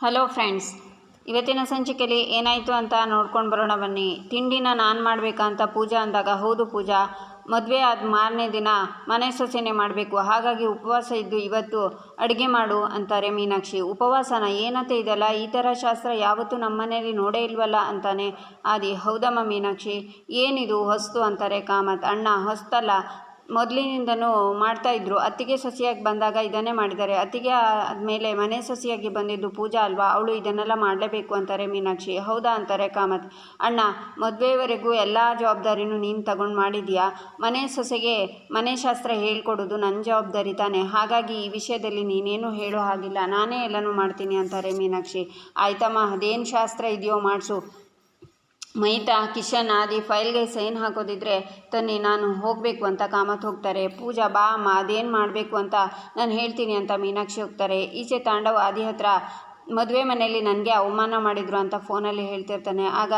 Hello friends, ಇವತ್ತಿನ ಸಂಚಿಕೆಯಲ್ಲಿ ಏನಾಯಿತು ಅಂತ ನೋಡ್ಕೊಂಡು ಬರೋಣ ಬನ್ನಿ. ತಿಂಡಿನ ನಾನು ಮಾಡಬೇಕಂತ ಪೂಜಾ ಅಂದಾಗ, ಹೌದು ಪೂಜಾ, ಮದುವೆ ಆದ ಮಾರನೇ ದಿನ ಮನೆ ಸೊಸೆನೆ ಮಾಡಬೇಕು, ಹಾಗಾಗಿ ಉಪವಾಸ ಇದ್ದು ಇವತ್ತು ಅಡುಗೆ ಮಾಡು ಅಂತಾರೆ ಮೀನಾಕ್ಷಿ. ಉಪವಾಸನ ಏನಂತ ಇದೆಲ್ಲ? ಈ ಥರ ಶಾಸ್ತ್ರ ಯಾವತ್ತೂ ನಮ್ಮ ಮನೇಲಿ ನೋಡೇ ಇಲ್ವಲ್ಲ ಅಂತಾನೆ ಆದಿ. ಹೌದಮ್ಮ ಮೀನಾಕ್ಷಿ? ಏನಿದು? ಹೊಸ್ತು ಅಂತಾರೆ ಕಾಮತ್. ಅಣ್ಣ, ಹೊಸ್ತಲ್ಲ. ಮೊದಲಿನಿಂದನೂ ಮಾಡ್ತಾಯಿದ್ರು ಅತ್ತಿಗೆ ಸಸಿಯಾಗಿ ಬಂದಾಗ ಇದನ್ನೇ ಮಾಡಿದ್ದಾರೆ. ಅತ್ತಿಗೆ ಆದಮೇಲೆ ಮನೆ ಸಸಿಯಾಗಿ ಬಂದಿದ್ದು ಪೂಜಾ ಅಲ್ವಾ? ಅವಳು ಇದನ್ನೆಲ್ಲ ಮಾಡಲೇಬೇಕು ಅಂತಾರೆ ಮೀನಾಕ್ಷಿ. ಹೌದಾ ಅಂತಾರೆ ಕಾಮತ್. ಅಣ್ಣ, ಮದುವೆವರೆಗೂ ಎಲ್ಲ ಜವಾಬ್ದಾರಿನೂ ನೀನು ತಗೊಂಡು ಮಾಡಿದ್ಯಾ? ಮನೆ ಸೊಸೆಗೆ ಮನೆ ಶಾಸ್ತ್ರ ಹೇಳ್ಕೊಡೋದು ನನ್ನ ಜವಾಬ್ದಾರಿ ತಾನೆ. ಹಾಗಾಗಿ ಈ ವಿಷಯದಲ್ಲಿ ನೀನೇನು ಹೇಳೋ ಹಾಗಿಲ್ಲ. ನಾನೇ ಎಲ್ಲನೂ ಮಾಡ್ತೀನಿ ಅಂತಾರೆ ಮೀನಾಕ್ಷಿ. ಆಯ್ತಮ್ಮ, ಅದೇನು ಶಾಸ್ತ್ರ ಇದೆಯೋ ಮಾಡಿಸು. ಮೈತಾ ಕಿಶನ್ ಆದಿ ಫೈಲ್ಗೆ ಸೈನ್ ಹಾಕೋದಿದ್ರೆ ತನ್ನಿ ನಾನು ಹೋಗಬೇಕು ಅಂತ ಕಾಮತ್ ಹೋಗ್ತಾರೆ. ಪೂಜಾ, ಬಾ, ಅಮ್ಮ, ಅದೇನು ಮಾಡಬೇಕು ಅಂತ ನಾನು ಹೇಳ್ತೀನಿ ಅಂತ ಮೀನಾಕ್ಷಿ ಹೋಗ್ತಾರೆ. ಈಚೆ ತಾಂಡವ ಆದಿ ಹತ್ರ ಮದುವೆ ಮನೆಯಲ್ಲಿ ನನಗೆ ಅವಮಾನ ಮಾಡಿದರು ಅಂತ ಫೋನಲ್ಲಿ ಹೇಳ್ತಿರ್ತಾನೆ. ಆಗ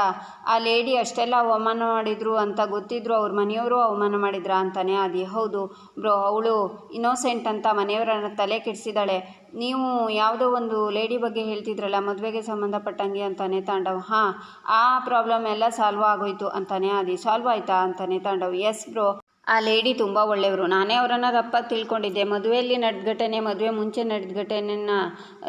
ಆ ಲೇಡಿ ಅಷ್ಟೆಲ್ಲ ಅವಮಾನ ಮಾಡಿದರು ಅಂತ ಗೊತ್ತಿದ್ರು ಅವ್ರ ಮನೆಯವರು ಅವಮಾನ ಮಾಡಿದ್ರ ಅಂತಾನೆ. ಆದಿ ಹೌದು. ಬ್ರೋ, ಅವಳು ಇನ್ನೋಸೆಂಟ್ ಅಂತ ಮನೆಯವರನ್ನ ತಲೆ ಕೆಡಿಸಿದಾಳೆ. ನೀವು ಯಾವುದೋ ಒಂದು ಲೇಡಿ ಬಗ್ಗೆ ಹೇಳ್ತಿದ್ರಲ್ಲ, ಮದುವೆಗೆ ಸಂಬಂಧಪಟ್ಟಂಗೆ ಅಂತಾನೆ ತಾಂಡವ್. ಹಾಂ, ಆ ಪ್ರಾಬ್ಲಮ್ ಎಲ್ಲ ಸಾಲ್ವ್ ಆಗೋಯ್ತು ಅಂತಾನೆ. ಆದಿ ಸಾಲ್ವ್ ಆಯ್ತಾ ಅಂತಾನೆ ತಾಂಡವ್. Yes bro. ಆ ಲೇಡಿ ತುಂಬ ಒಳ್ಳೆಯವರು. ನಾನೇ ಅವರನ್ನು ತಪ್ಪಾಗಿ ತಿಳ್ಕೊಂಡಿದ್ದೆ. ಮದುವೆಯಲ್ಲಿ ನಡೆದ ಘಟನೆ ಮದುವೆ ಮುಂಚೆ ನಡೆದ ಘಟನೆನ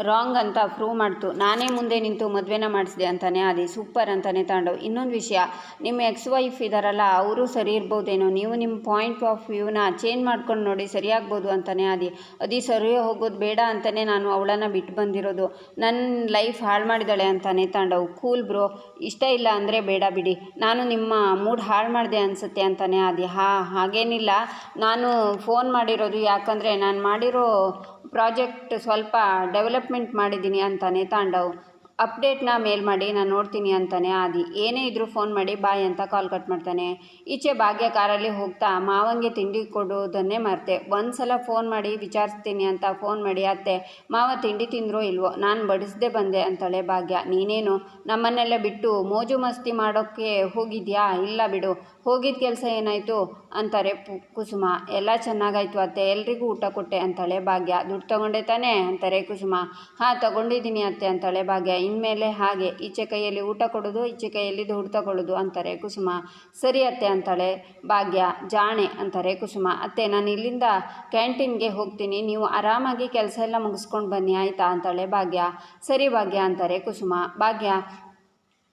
ರಾಂಗ್ ಅಂತ ಪ್ರೂವ್ ಮಾಡ್ತು. ನಾನೇ ಮುಂದೆ ನಿಂತು ಮದುವೆನ ಮಾಡಿಸಿದೆ ಅಂತಾನೆ ಅದೇ ಸೂಪರ್ ಅಂತಾನೆ ತಾಂಡವ್. ಇನ್ನೊಂದು ವಿಷಯ, ನಿಮ್ಮ ಎಕ್ಸ್ ವೈಫ್ ಇದ್ದಾರಲ್ಲ ಅವರು ಸರಿ ಇರ್ಬೋದೇನೋ? ನೀವು ನಿಮ್ಮ ಪಾಯಿಂಟ್ ಆಫ್ ವ್ಯೂನ ಚೇಂಜ್ ಮಾಡ್ಕೊಂಡು ನೋಡಿ ಸರಿಯಾಗ್ಬೋದು ಅಂತಾನೆ ಅದಿ ಅದಿ ಸರಿ ಹೋಗೋದು ಬೇಡ ಅಂತಲೇ ನಾನು ಅವಳನ್ನು ಬಿಟ್ಟು ಬಂದಿರೋದು. ನನ್ನ ಲೈಫ್ ಹಾಳು ಮಾಡಿದಾಳೆ ಅಂತಾನೆ ತಾಂಡವ್. ಕೂಲ್ ಬ್ರೋ ಇಷ್ಟ ಇಲ್ಲ ಅಂದರೆ ಬೇಡ ಬಿಡಿ. ನಾನು ನಿಮ್ಮ ಮೂಡ್ ಹಾಳು ಮಾಡಿದೆ ಅನಿಸುತ್ತೆ ಅಂತಾನೆ ಅದಿ ಹಾ ಹಾಗೇನಿಲ್ಲ. ನಾನು ಫೋನ್ ಮಾಡಿರೋದು ಯಾಕಂದರೆ ನಾನು ಮಾಡಿರೋ ಪ್ರಾಜೆಕ್ಟ್ ಸ್ವಲ್ಪ ಡೆವಲಪ್ಮೆಂಟ್ ಮಾಡಿದ್ದೀನಿ ಅಂತಾನೆ ತಾಂಡವ್. ಅಪ್ಡೇಟ್ನ ಮೇಲ್ ಮಾಡಿ, ನಾನು ನೋಡ್ತೀನಿ ಅಂತಾನೆ ಆದಿ. ಏನೇ ಇದ್ದರೂ ಫೋನ್ ಮಾಡಿ, ಬಾಯ್ ಅಂತ ಕಾಲ್ ಕಟ್ ಮಾಡ್ತಾನೆ. ಈಚೆ ಭಾಗ್ಯ ಕಾರಲ್ಲಿ ಹೋಗ್ತಾ, ಮಾವಂಗೆ ತಿಂಡಿ ಕೊಡೋದನ್ನೇ ಮರ್ತೆ. ಒಂದು ಸಲ ಫೋನ್ ಮಾಡಿ ವಿಚಾರಿಸ್ತೀನಿ ಅಂತ ಫೋನ್ ಮಾಡಿ, ಅತ್ತೆ, ಮಾವ ತಿಂಡಿ ತಿಂದ್ರೋ ಇಲ್ವೋ? ನಾನು ಬಡಿಸ್ದೆ ಬಂದೆ ಅಂತಾಳೆ ಭಾಗ್ಯ. ನೀನೇನು? ನಮ್ಮನ್ನೆಲ್ಲ ಬಿಟ್ಟು ಮೋಜು ಮಸ್ತಿ ಮಾಡೋಕ್ಕೆ ಹೋಗಿದ್ಯಾ? ಇಲ್ಲ ಬಿಡು. ಹೋಗಿದ್ದ ಕೆಲಸ ಏನಾಯಿತು? ಅಂತಾರೆ ಕುಸುಮ. ಎಲ್ಲ ಚೆನ್ನಾಗಾಯ್ತು ಅತ್ತೆ. ಎಲ್ರಿಗೂ ಊಟ ಕೊಟ್ಟೆ ಅಂತಾಳೆ ಭಾಗ್ಯ. ದುಡ್ಡು ತಗೊಂಡೆ ತಾನೆ? ಅಂತಾರೆ ಕುಸುಮ. ಹಾಂ, ತಗೊಂಡಿದ್ದೀನಿ ಅತ್ತೆ ಅಂತಾಳೆ ಭಾಗ್ಯ. ಇನ್ಮೇಲೆ ಹಾಗೆ, ಈಚೆ ಕೈಯಲ್ಲಿ ಊಟ ಕೊಡೋದು, ಈಚೆ ಕೈಯಲ್ಲಿ ದುಡ್ಡು ತಗೊಳ್ಳೋದು ಅಂತಾರೆ ಕುಸುಮ. ಸರಿ ಅತ್ತೆ ಅಂತಾಳೆ, ಭಾಗ್ಯ, ಜಾಣೆ ಅಂತಾರೆ ಕುಸುಮ. ಅತ್ತೆ, ನಾನು ಇಲ್ಲಿಂದ ಕ್ಯಾಂಟೀನ್ಗೆ ಹೋಗ್ತೀನಿ, ನೀವು ಆರಾಮಾಗಿ ಕೆಲಸ ಎಲ್ಲ ಮುಗಿಸ್ಕೊಂಡು ಬನ್ನಿ, ಆಯಿತಾ ಅಂತಾಳೆ ಭಾಗ್ಯ. ಸರಿ ಭಾಗ್ಯ ಅಂತಾರೆ ಕುಸುಮ. ಭಾಗ್ಯ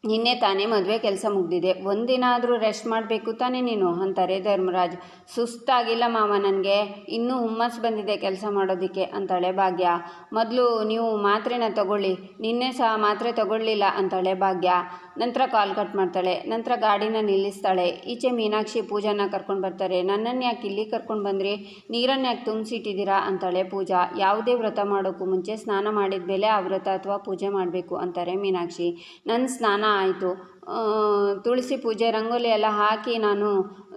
ನಿನ್ನೆ ತಾನೇ ಮದುವೆ ಕೆಲಸ ಮುಗ್ದಿದೆ. ಒಂದಿನ ಆದರೂ ರೆಸ್ಟ್ ಮಾಡಬೇಕು ತಾನೇ ನೀನು? ಅಂತಾರೆ ಧರ್ಮರಾಜ್. ಸುಸ್ತಾಗಿಲ್ಲ ಮಾವ ನನಗೆ. ಇನ್ನೂ ಹುಮ್ಮಸ್ ಬಂದಿದೆ ಕೆಲಸ ಮಾಡೋದಕ್ಕೆ, ಅಂತಾಳೆ ಭಾಗ್ಯ. ಮೊದಲು ನೀವು ಮಾತ್ರೆನ ತಗೊಳ್ಳಿ. ನಿನ್ನೆ ಸಹ ಮಾತ್ರೆ ತಗೊಳ್ಳಿಲ್ಲ, ಅಂತಾಳೆ ಭಾಗ್ಯ. ನಂತರ ಕಾಲ್ ಕಟ್ ಮಾಡ್ತಾಳೆ. ನಂತರ ಗಾಡಿನ ನಿಲ್ಲಿಸ್ತಾಳೆ. ಈಚೆ ಮೀನಾಕ್ಷಿ ಪೂಜಾನ ಕರ್ಕೊಂಡು ಬರ್ತಾರೆ. ನನ್ನನ್ನು ಯಾಕೆ ಇಲ್ಲಿ ಕರ್ಕೊಂಡು ಬಂದ್ರಿ? ನೀರನ್ನು ಯಾಕೆ ತುಂಬಿಸಿಟ್ಟಿದ್ದೀರಾ? ಅಂತಾಳೆ ಪೂಜಾ. ಯಾವುದೇ ವ್ರತ ಮಾಡೋಕ್ಕೂ ಮುಂಚೆ ಸ್ನಾನ ಮಾಡಿದ ಮೇಲೆ ಆ ವ್ರತ ಅಥವಾ ಪೂಜೆ ಮಾಡಬೇಕು, ಅಂತಾರೆ ಮೀನಾಕ್ಷಿ. ನನ್ನ ಸ್ನಾನ ಆಯಿತು. ತುಳಸಿ ಪೂಜೆ ರಂಗೋಲಿ ಎಲ್ಲ ಹಾಕಿ ನಾನು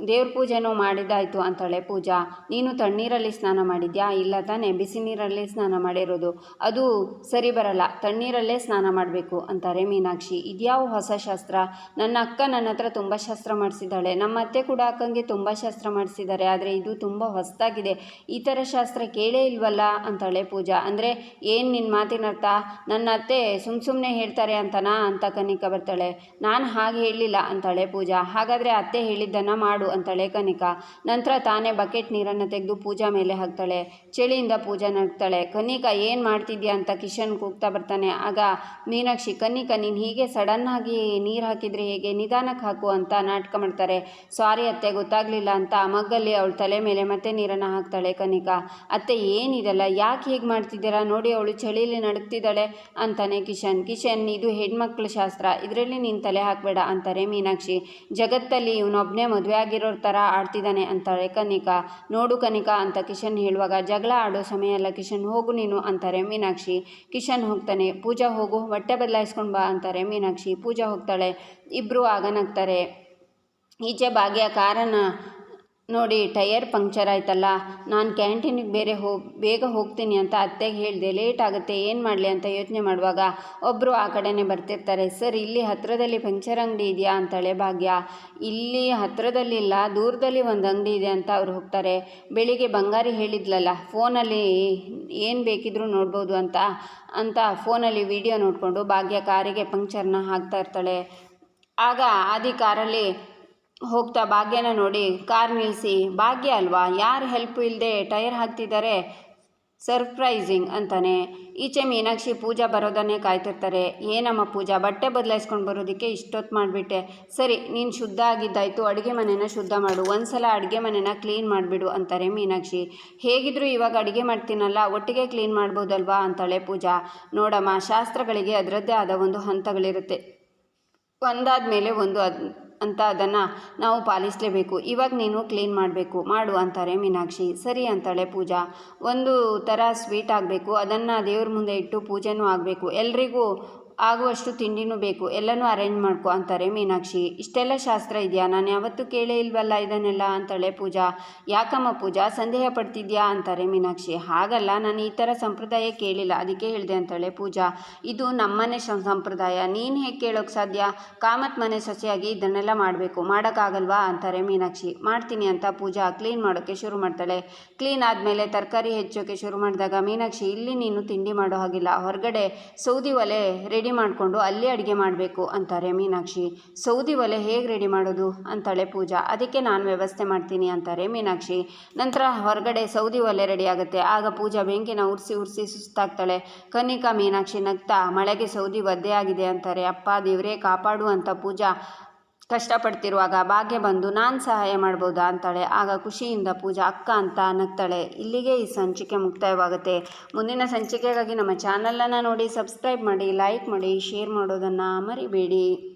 ದೇವ್ರ ಪೂಜೆನೂ ಮಾಡಿದ್ದಾಯಿತು ಅಂತಾಳೆ ಪೂಜಾ. ನೀನು ತಣ್ಣೀರಲ್ಲಿ ಸ್ನಾನ ಮಾಡಿದ್ಯಾ? ಇಲ್ಲ ತಾನೇ, ಬಿಸಿ ನೀರಲ್ಲಿ ಸ್ನಾನ ಮಾಡಿರೋದು. ಅದು ಸರಿ ಬರಲ್ಲ, ತಣ್ಣೀರಲ್ಲೇ ಸ್ನಾನ ಮಾಡಬೇಕು ಅಂತಾರೆ ಮೀನಾಕ್ಷಿ. ಇದ್ಯಾವ ಹೊಸ ಶಾಸ್ತ್ರ? ನನ್ನ ಅಕ್ಕ ನನ್ನ ಹತ್ರ ತುಂಬ ಶಾಸ್ತ್ರ ಮಾಡಿಸಿದ್ದಾಳೆ. ನಮ್ಮ ಅತ್ತೆ ಕೂಡ ಅಕ್ಕಂಗೆ ತುಂಬ ಶಾಸ್ತ್ರ ಮಾಡಿಸಿದ್ದಾರೆ, ಆದರೆ ಇದು ತುಂಬ ಹೊಸದಾಗಿದೆ. ಈ ಥರ ಶಾಸ್ತ್ರ ಕೇಳೇ ಇಲ್ವಲ್ಲ ಅಂತಾಳೆ ಪೂಜಾ. ಅಂದರೆ ಏನು ನಿನ್ನ ಮಾತಿನರ್ಥ? ನನ್ನ ಅತ್ತೆ ಸುಮ್ಮ ಸುಮ್ಮನೆ ಹೇಳ್ತಾರೆ ಅಂತನಾ? ಅಂತ ಕನಿಕ ಬರ್ತಾಳೆ. ನಾನು ಹಾಗೆ ಹೇಳಲಿಲ್ಲ ಅಂತಾಳೆ ಪೂಜಾ. ಹಾಗಾದರೆ ಅತ್ತೆ ಹೇಳಿದ್ದನ್ನು ಮಾಡು ಅಂತಾಳೆ ಕನಿಕಾ. ನಂತರ ತಾನೇ ಬಕೆಟ್ ನೀರನ್ನು ತೆಗೆದು ಪೂಜಾ ಮೇಲೆ ಹಾಕ್ತಾಳೆ. ಚಳಿಯಿಂದ ಪೂಜಾ ನಗ್ತಾಳೆ. ಕನಿಕಾ, ಏನು ಮಾಡ್ತಿದ್ಯಾ ಅಂತ ಕಿಶನ್ ಕೂಗ್ತಾ ಬರ್ತಾನೆ. ಆಗ ಮೀನಾಕ್ಷಿ, ಕನಿಕಾ, ನೀನು ಹೀಗೆ ಸಡನ್ನಾಗಿ ನೀರು ಹಾಕಿದರೆ ಹೇಗೆ? ನಿಧಾನಕ್ಕೆ ಹಾಕು ಅಂತ ನಾಟಕ ಮಾಡ್ತಾರೆ. ಸಾರಿ ಅತ್ತೆ, ಗೊತ್ತಾಗಲಿಲ್ಲ ಅಂತ ಮಗ್ಗಲ್ಲಿ ಅವಳ ತಲೆ ಮೇಲೆ ಮತ್ತೆ ನೀರನ್ನು ಹಾಕ್ತಾಳೆ ಕನಿಕಾ. ಅತ್ತೆ ಏನಿದೆಲ್ಲ ಯಾಕೆ ಹೀಗೆ ಮಾಡ್ತಿದ್ದೀರಾ? ನೋಡಿ ಅವಳು ಚಳಿಯಲ್ಲಿ ನಡುಗ್ತಿದ್ದಾಳೆ ಅಂತಾನೆ ಕಿಶನ್. ಕಿಶನ್, ಇದು ಹೆಣ್ಮಕ್ಳ ಶಾಸ್ತ್ರ. ಇದರಲ್ಲಿ ನೀನು ತಲೆ ಹಾಕಬೇಡ ಅಂತಾರೆ ಮೀನಾಕ್ಷಿ. ಜಗತ್ತಲ್ಲಿ ಇವನೊಬ್ಬನೇ ಮದುವೆ ಆಗಿರೋ ಥರ ಆಡ್ತಿದ್ದಾನೆ ಅಂತಾಳೆ ಕನಿಕಾ. ನೋಡು ಕನಿಕಾ ಅಂತ ಕಿಶನ್ ಹೇಳುವಾಗ, ಜಗಳ ಆಡೋ ಸಮಯ ಅಲ್ಲ ಕಿಶನ್, ಹೋಗು ನೀನು ಅಂತಾರೆ ಮೀನಾಕ್ಷಿ. ಕಿಶನ್ ಹೋಗ್ತಾನೆ, ಪೂಜಾ ಹೋಗು, ಹೊಟ್ಟೆ ಬದಲಾಯಿಸ್ಕೊಂಡು ಬಾ ಅಂತಾರೆ ಮೀನಾಕ್ಷಿ. ಪೂಜಾ ಹೋಗ್ತಾಳೆ ಇಬ್ಬರು ಆಗನಾಗ್ತಾರೆ. ಈಚೆ ಭಾಗ್ಯ ಕಾರನ್ನು ನೋಡಿ, ಟಯರ್ ಪಂಕ್ಚರ್ ಆಯ್ತಲ್ಲ, ನಾನು ಕ್ಯಾಂಟೀನಿಗೆ ಬೇರೆ ಹೋಗಿ ಬೇಗ ಹೋಗ್ತೀನಿ ಅಂತ ಅತ್ತೆಗೆ ಹೇಳಿದೆ, ಲೇಟ್ ಆಗುತ್ತೆ, ಏನು ಮಾಡಲಿ ಅಂತ ಯೋಚನೆ ಮಾಡುವಾಗ ಒಬ್ಬರು ಆ ಕಡೆನೇ ಬರ್ತಿರ್ತಾರೆ, ಸರ್, ಇಲ್ಲಿ ಹತ್ತಿರದಲ್ಲಿ ಪಂಕ್ಚರ್ ಅಂಗಡಿ ಇದೆಯಾ? ಅಂತಾಳೆ ಭಾಗ್ಯ. ಇಲ್ಲಿ ಹತ್ತಿರದಲ್ಲಿಲ್ಲ ದೂರದಲ್ಲಿ ಒಂದು ಅಂಗಡಿ ಇದೆ ಅಂತ ಅವ್ರು ಹೋಗ್ತಾರೆ. ಬೆಳಿಗ್ಗೆ ಬಂಗಾರಿ ಹೇಳಿದ್ಲಲ್ಲ, ಫೋನಲ್ಲಿ ಏನು ಬೇಕಿದ್ರೂ ನೋಡ್ಬೋದು ಅಂತ ಅಂತ ಫೋನಲ್ಲಿ ವಿಡಿಯೋ ನೋಡಿಕೊಂಡು ಭಾಗ್ಯ ಕಾರಿಗೆ ಪಂಕ್ಚರ್ನ ಹಾಕ್ತಾ ಇರ್ತಾಳೆ. ಆಗ ಆದಿ ಕಾರಲ್ಲಿ ಹೋಗ್ತಾ ಭಾಗ್ಯನ ನೋಡಿ, ಕಾರ್ ನಿಲ್ಲಿಸಿ ಭಾಗ್ಯ ಅಲ್ವಾ? ಯಾರು ಹೆಲ್ಪ್ ಇಲ್ಲದೆ ಟೈರ್ ಹಾಕ್ತಿದ್ದಾರೆ ಸರ್ಪ್ರೈಸಿಂಗ್ ಅಂತಾನೆ. ಈಚೆ ಮೀನಾಕ್ಷಿ ಪೂಜಾ ಬರೋದನ್ನೇ ಕಾಯ್ತಿರ್ತಾರೆ. ಏನಮ್ಮ ಪೂಜಾ, ಬಟ್ಟೆ ಬದಲಾಯಿಸ್ಕೊಂಡು ಬರೋದಕ್ಕೆ ಇಷ್ಟೊತ್ತು ಮಾಡಿಬಿಟ್ಟೆ. ಸರಿ, ನೀನು ಶುದ್ಧ ಆಗಿದ್ದಾಯಿತು, ಅಡುಗೆ ಮನೆನ ಶುದ್ಧ ಮಾಡು. ಒಂದ್ಸಲ ಅಡುಗೆ ಮನೆನ ಕ್ಲೀನ್ ಮಾಡಿಬಿಡು ಅಂತಾರೆ ಮೀನಾಕ್ಷಿ. ಹೇಗಿದ್ರು ಇವಾಗ ಅಡುಗೆ ಮಾಡ್ತೀನಲ್ಲ, ಒಟ್ಟಿಗೆ ಕ್ಲೀನ್ ಮಾಡ್ಬೋದಲ್ವಾ? ಅಂತಾಳೆ ಪೂಜಾ. ನೋಡಮ್ಮ, ಶಾಸ್ತ್ರಗಳಿಗೆ ಅದರದ್ದೇ ಆದ ಒಂದು ಹಂತಗಳಿರುತ್ತೆ. ಒಂದಾದ ಮೇಲೆ ಒಂದು ಅಂತ ಅದನ್ನು ನಾವು ಪಾಲಿಸಲೇಬೇಕು. ಇವಾಗ ನೀನು ಕ್ಲೀನ್ ಮಾಡಬೇಕು. ಮಾಡು ಅಂತಾರೆ ಮೀನಾಕ್ಷಿ. ಸರಿ ಅಂತಾಳೆ ಪೂಜಾ. ಒಂದು ಥರ ಸ್ವೀಟ್ ಆಗಬೇಕು. ಅದನ್ನು ದೇವ್ರ ಮುಂದೆ ಇಟ್ಟು ಪೂಜೆನೂ ಆಗಬೇಕು. ಎಲ್ರಿಗೂ ಆಗುವಷ್ಟು ತಿಂಡಿನೂ ಬೇಕು, ಎಲ್ಲನೂ ಅರೇಂಜ್ ಮಾಡ್ಕೊ ಅಂತಾರೆ ಮೀನಾಕ್ಷಿ. ಇಷ್ಟೆಲ್ಲ ಶಾಸ್ತ್ರ ಇದೆಯಾ? ನಾನು ಯಾವತ್ತೂ ಕೇಳೇ ಇಲ್ವಲ್ಲ ಇದನ್ನೆಲ್ಲ ಅಂತಾಳೆ ಪೂಜಾ. ಯಾಕಮ್ಮ ಪೂಜಾ? ಸಂದೇಹ ಪಡ್ತಿದ್ಯಾ? ಅಂತಾರೆ ಮೀನಾಕ್ಷಿ. ಹಾಗಲ್ಲ, ನಾನು ಈ ಥರ ಸಂಪ್ರದಾಯ ಕೇಳಿಲ್ಲ, ಅದಕ್ಕೆ ಹೇಳಿದೆ ಅಂತಾಳೆ ಪೂಜಾ. ಇದು ನಮ್ಮನೆ ಸಂಪ್ರದಾಯ. ನೀನು ಹೇಗೆ ಕೇಳೋಕ್ಕೆ ಸಾಧ್ಯ? ಕಾಮತ್ ಮನೆ ಸೊಸೆಯಾಗಿ ಇದನ್ನೆಲ್ಲ ಮಾಡಬೇಕು. ಮಾಡೋಕ್ಕಾಗಲ್ವಾ? ಅಂತಾರೆ ಮೀನಾಕ್ಷಿ. ಮಾಡ್ತೀನಿ ಅಂತ ಪೂಜಾ ಕ್ಲೀನ್ ಮಾಡೋಕ್ಕೆ ಶುರು ಮಾಡ್ತಾಳೆ. ಕ್ಲೀನ್ ಆದಮೇಲೆ ತರಕಾರಿ ಹೆಚ್ಚೋಕ್ಕೆ ಶುರು ಮಾಡಿದಾಗ ಮೀನಾಕ್ಷಿ, ಇಲ್ಲಿ ನೀನು ತಿಂಡಿ ಮಾಡೋ ಹಾಗಿಲ್ಲ. ಹೊರಗಡೆ ಸೌದಿ ಒಲೆ ರೆಡಿ ಮಾಡಿಕೊಂಡು ಅಲ್ಲೇ ಅಡುಗೆ ಮಾಡಬೇಕು ಅಂತಾರೆ ಮೀನಾಕ್ಷಿ. ಸೌದಿ ಒಲೆ ಹೇಗೆ ರೆಡಿ ಮಾಡೋದು? ಅಂತಾಳೆ ಪೂಜಾ. ಅದಕ್ಕೆ ನಾನು ವ್ಯವಸ್ಥೆ ಮಾಡ್ತೀನಿ ಅಂತಾರೆ ಮೀನಾಕ್ಷಿ. ನಂತರ ಹೊರಗಡೆ ಸೌದಿ ಒಲೆ ರೆಡಿ ಆಗುತ್ತೆ. ಆಗ ಪೂಜಾ ಬೆಂಕಿನ ಉರಿಸಿ ಉರಿಸಿ ಸುಸ್ತಾಗ್ತಾಳೆ. ಕನಿಕಾ ಮೀನಾಕ್ಷಿ ನಗ್ತಾ, ಮಳೆಗೆ ಸೌದಿ ಒದ್ದೆ ಆಗಿದೆ ಅಂತಾರೆ. ಅಪ್ಪ ದೇವರೇ, ಕಾಪಾಡು ಅಂತ ಪೂಜಾ ಕಷ್ಟಪಡ್ತಿರುವಾಗ ಭಾಗ್ಯ ಬಂದು ನಾನು ಸಹಾಯ ಮಾಡ್ಬೋದಾ ಅಂತಾಳೆ. ಆಗ ಖುಷಿಯಿಂದ ಪೂಜಾ, ಅಕ್ಕ ಅಂತ ನಗ್ತಾಳೆ. ಇಲ್ಲಿಗೆ ಈ ಸಂಚಿಕೆ ಮುಕ್ತಾಯವಾಗುತ್ತೆ. ಮುಂದಿನ ಸಂಚಿಕೆಗಾಗಿ ನಮ್ಮ ಚಾನಲನ್ನು ನೋಡಿ ಸಬ್ಸ್ಕ್ರೈಬ್ ಮಾಡಿ ಲೈಕ್ ಮಾಡಿ ಶೇರ್ ಮಾಡೋದನ್ನು ಮರಿಬೇಡಿ.